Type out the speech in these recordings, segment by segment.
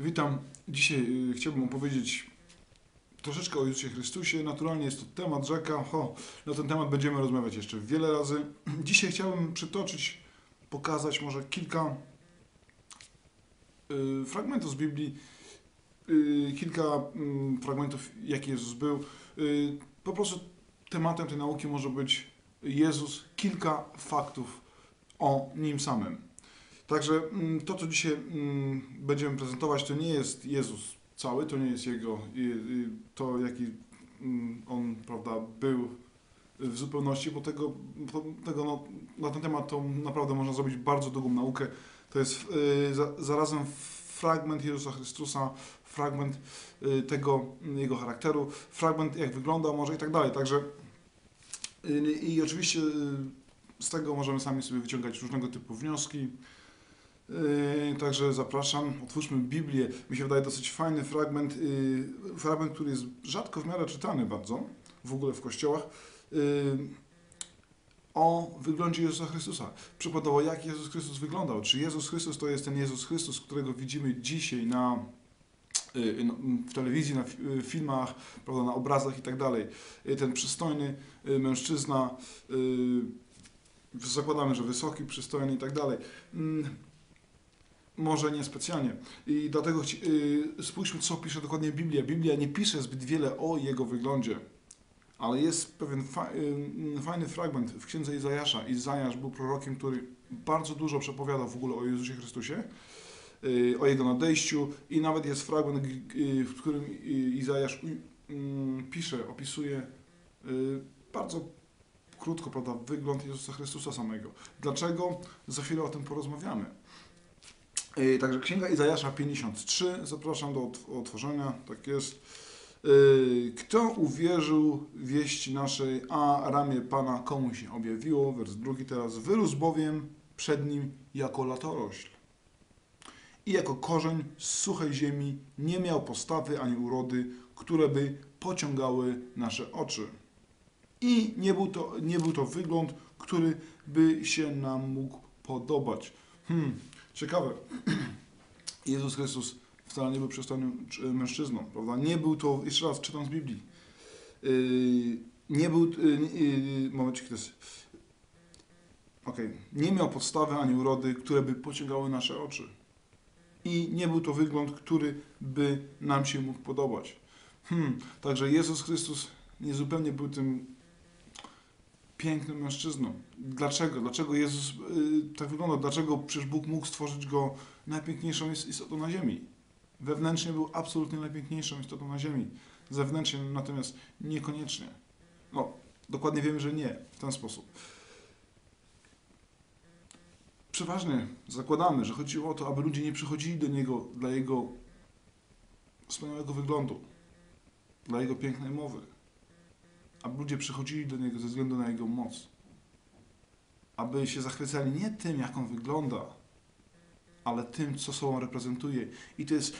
Witam. Dzisiaj y, chciałbym opowiedzieć troszeczkę o Jezusie Chrystusie. Naturalnie jest to temat rzeka. Ho, na ten temat będziemy rozmawiać jeszcze wiele razy. Dzisiaj chciałbym przytoczyć, pokazać może kilka y, fragmentów z Biblii, y, kilka mm, fragmentów, jaki Jezus był. Po prostu tematem tej nauki może być Jezus, kilka faktów o Nim samym. Także mm, to, co dzisiaj mm, będziemy prezentować, to nie jest Jezus cały, to nie jest Jego, to jaki mm, On, prawda, był w zupełności, bo tego, tego no, na ten temat to naprawdę można zrobić bardzo długą naukę. To jest y, za, zarazem fragment Jezusa Chrystusa, fragment y, tego Jego charakteru, fragment jak wygląda może i tak dalej. Także y, i oczywiście z tego możemy sami sobie wyciągać różnego typu wnioski. Yy, Także zapraszam, otwórzmy Biblię. Mi się wydaje dosyć fajny fragment, yy, fragment, który jest rzadko w miarę czytany bardzo, w ogóle w kościołach, yy, o wyglądzie Jezusa Chrystusa. Przykładowo, jak Jezus Chrystus wyglądał. Czy Jezus Chrystus to jest ten Jezus Chrystus, którego widzimy dzisiaj na, no, w telewizji, na fi- filmach, prawda, na obrazach i tak dalej. Ten przystojny mężczyzna, zakładamy, że wysoki, przystojny i tak dalej. Może niespecjalnie. I dlatego chci- y, spójrzmy, co pisze dokładnie Biblia. Biblia nie pisze zbyt wiele o jego wyglądzie, ale jest pewien fa- y, fajny fragment w księdze Izajasza. Izajasz był prorokiem, który bardzo dużo przepowiadał w ogóle o Jezusie Chrystusie, y, o jego nadejściu i nawet jest fragment, g- y, w którym y, Izajasz mm, pisze, opisuje y, bardzo krótko, prawda, wygląd Jezusa Chrystusa samego. Dlaczego? Za chwilę o tym porozmawiamy. Yy, Także Księga Izajasza 53, zapraszam do otw- otworzenia, tak jest. Yy, Kto uwierzył wieści naszej, a ramię Pana komu się objawiło? Wers drugi teraz. Wyrósł bowiem przed nim jako latorośl i jako korzeń z suchej ziemi nie miał postawy ani urody, które by pociągały nasze oczy. I nie był to, nie był to wygląd, który by się nam mógł podobać. Hmm, ciekawe. Jezus Chrystus wcale nie był przystojnym czy- mężczyzną, prawda? Nie był to, jeszcze raz czytam z Biblii, yy, nie był, yy, momencik, to jest, okej, nie miał podstawy ani urody, które by pociągały nasze oczy. I nie był to wygląd, który by nam się mógł podobać. Hmm, także Jezus Chrystus niezupełnie był tym pięknym mężczyzną. Dlaczego? Dlaczego Jezus y, tak wyglądał? Dlaczego przecież Bóg mógł stworzyć go najpiękniejszą ist- istotą na ziemi? Wewnętrznie był absolutnie najpiękniejszą istotą na ziemi. Zewnętrznie natomiast niekoniecznie. No, dokładnie wiemy, że nie w ten sposób. Przeważnie zakładamy, że chodziło o to, aby ludzie nie przychodzili do Niego dla Jego wspaniałego wyglądu, dla Jego pięknej mowy aby ludzie przychodzili do Niego ze względu na Jego moc. Aby się zachwycali nie tym, jak On wygląda, ale tym, co sobą reprezentuje. I to jest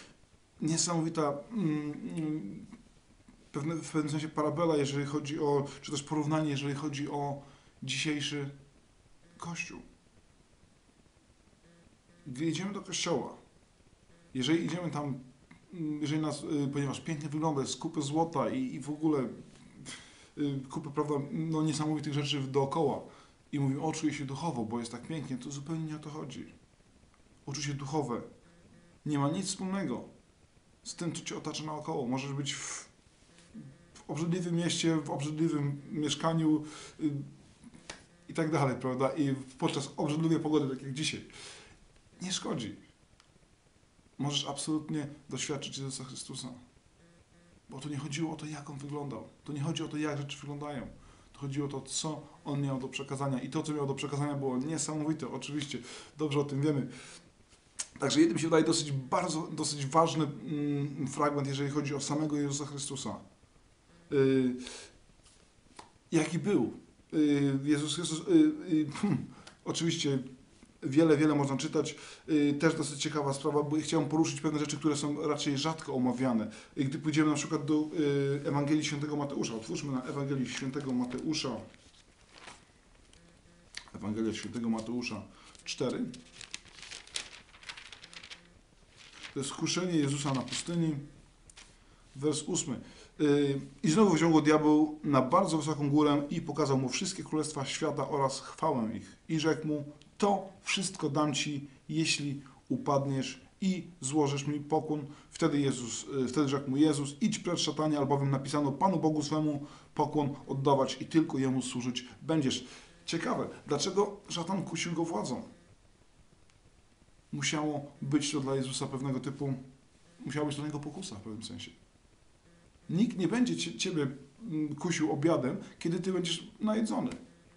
niesamowita, mm, mm, pewne, w pewnym sensie parabela, jeżeli chodzi o, czy też porównanie, jeżeli chodzi o dzisiejszy Kościół. Gdy idziemy do Kościoła, jeżeli idziemy tam, mm, jeżeli nas, y, ponieważ pięknie wygląda, jest kupy złota i, i w ogóle kupę, prawda, no niesamowitych rzeczy dookoła i mówimy, o, czuję się duchowo, bo jest tak pięknie, to zupełnie nie o to chodzi. Uczucie duchowe nie ma nic wspólnego z tym, co cię otacza naokoło. Możesz być w, w obrzydliwym mieście, w obrzydliwym mieszkaniu y, i tak dalej, prawda, i podczas obrzydliwej pogody, tak jak dzisiaj. Nie szkodzi. Możesz absolutnie doświadczyć Jezusa Chrystusa. Bo tu nie chodziło o to, jak on wyglądał. Tu nie chodzi o to, jak rzeczy wyglądają. Tu chodzi o to, co on miał do przekazania. I to, co miał do przekazania, było niesamowite. Oczywiście, dobrze o tym wiemy. Także jednym się wydaje dosyć bardzo, dosyć ważny mm, fragment, jeżeli chodzi o samego Jezusa Chrystusa. Yy, jaki był? Yy, Jezus Chrystus, yy, oczywiście wiele, wiele można czytać. Yy, Też dosyć ciekawa sprawa, bo chciałem poruszyć pewne rzeczy, które są raczej rzadko omawiane. Gdy pójdziemy na przykład do yy, Ewangelii Świętego Mateusza, otwórzmy na Ewangelii Świętego Mateusza. Ewangelia Świętego Mateusza 4. To jest kuszenie Jezusa na pustyni. Wers ósmy. Yy, I znowu wziął go diabeł na bardzo wysoką górę i pokazał mu wszystkie królestwa świata oraz chwałę ich. I rzekł mu, to wszystko dam ci, jeśli upadniesz i złożysz mi pokłon. Wtedy, Jezus, yy, wtedy rzekł mu Jezus, idź precz szatanie, albowiem napisano Panu Bogu swemu pokłon oddawać i tylko Jemu służyć będziesz. Ciekawe, dlaczego szatan kusił go władzą? Musiało być to dla Jezusa pewnego typu, musiała być dla niego pokusa w pewnym sensie. Nikt nie będzie cie- ciebie mm, kusił obiadem, kiedy ty będziesz najedzony,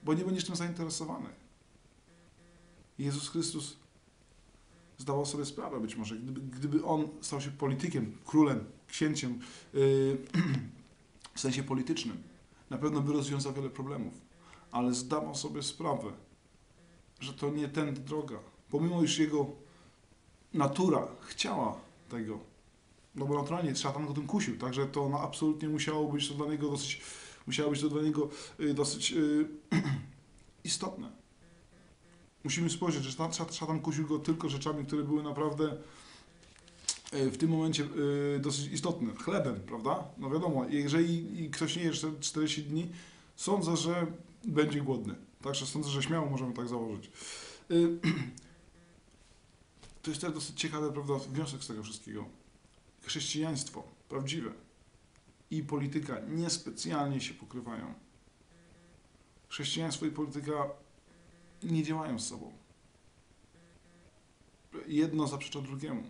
bo nie będziesz tym zainteresowany. Jezus Chrystus zdawał sobie sprawę być może, gdyby, gdyby on stał się politykiem, królem, księciem, yy, w sensie politycznym, na pewno by rozwiązał wiele problemów, ale zdawał sobie sprawę, że to nie tędy droga. Pomimo iż jego natura chciała tego, no bo naturalnie szatan go tym kusił, także to no, absolutnie musiało być to dla niego dosyć, musiało być to dla niego y, dosyć y, istotne. Musimy spojrzeć, że szatan, szatan kusił go tylko rzeczami, które były naprawdę y, w tym momencie y, dosyć istotne. Chlebem, prawda? No wiadomo, jeżeli ktoś nie je 40 dni, sądzę, że będzie głodny. Także sądzę, że śmiało możemy tak założyć. Y, To jest też dosyć ciekawy, prawda, wniosek z tego wszystkiego. Chrześcijaństwo prawdziwe i polityka niespecjalnie się pokrywają. Chrześcijaństwo i polityka nie działają z sobą. Jedno zaprzecza drugiemu.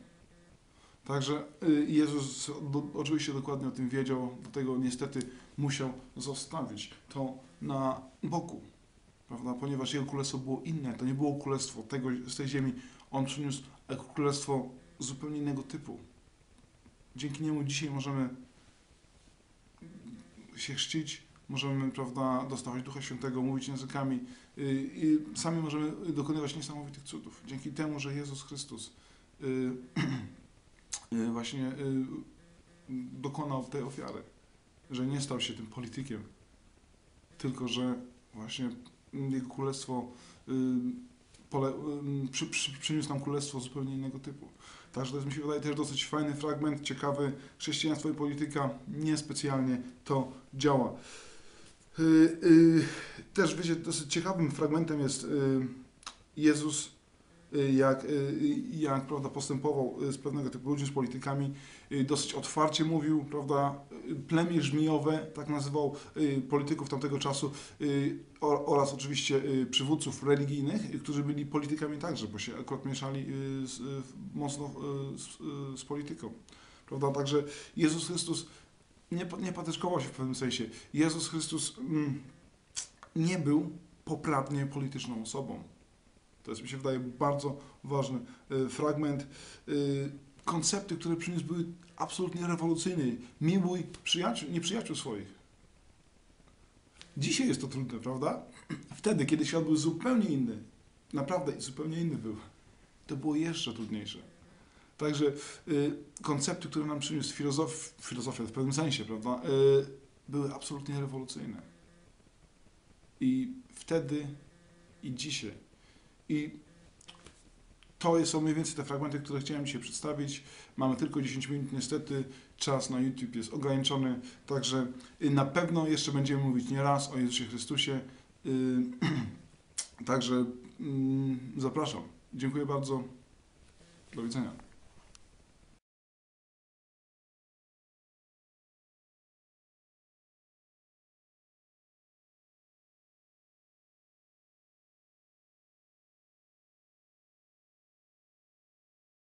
Także y, Jezus do, oczywiście dokładnie o tym wiedział, dlatego niestety musiał zostawić to na boku, prawda? ponieważ jego królestwo było inne. To nie było królestwo tego, z tej ziemi. On przyniósł królestwo zupełnie innego typu. Dzięki niemu dzisiaj możemy się chrzcić, możemy prawda, dostawać Ducha Świętego, mówić językami y, i sami możemy dokonywać niesamowitych cudów. Dzięki temu, że Jezus Chrystus y, y, właśnie dokonał tej ofiary, że nie stał się tym politykiem, tylko że właśnie Jego Królestwo pole, przy, przy, przyniósł nam Królestwo zupełnie innego typu. Także to jest, mi się wydaje, też dosyć fajny fragment, ciekawy. Chrześcijaństwo i polityka niespecjalnie to działa. Y, y, też, wiecie, dosyć ciekawym fragmentem jest y, Jezus, jak, jak prawda, postępował z pewnego typu ludźmi, z politykami. Dosyć otwarcie mówił, prawda, plemię żmijowe, tak nazywał polityków tamtego czasu oraz oczywiście przywódców religijnych, którzy byli politykami także, bo się akurat mieszali z, mocno z, z polityką. Prawda? Także Jezus Chrystus nie, nie patyczkował się w pewnym sensie. Jezus Chrystus mm, nie był poprawnie polityczną osobą. To jest, mi się wydaje, bardzo ważny y, fragment. Y, koncepty, które przyniósł, były absolutnie rewolucyjne. Miłuj przyjaciół, nieprzyjaciół swoich. Dzisiaj jest to trudne, prawda? Wtedy, kiedy świat był zupełnie inny, naprawdę zupełnie inny był, to było jeszcze trudniejsze. Także y, koncepty, które nam przyniósł filozof, filozofia w pewnym sensie, prawda, y, były absolutnie rewolucyjne. I wtedy, i dzisiaj. I to są mniej więcej te fragmenty, które chciałem dzisiaj przedstawić. Mamy tylko 10 minut, niestety czas na YouTube jest ograniczony, także y, na pewno jeszcze będziemy mówić nie raz o Jezusie Chrystusie. Y, Także mm, zapraszam. Dziękuję bardzo. Do widzenia.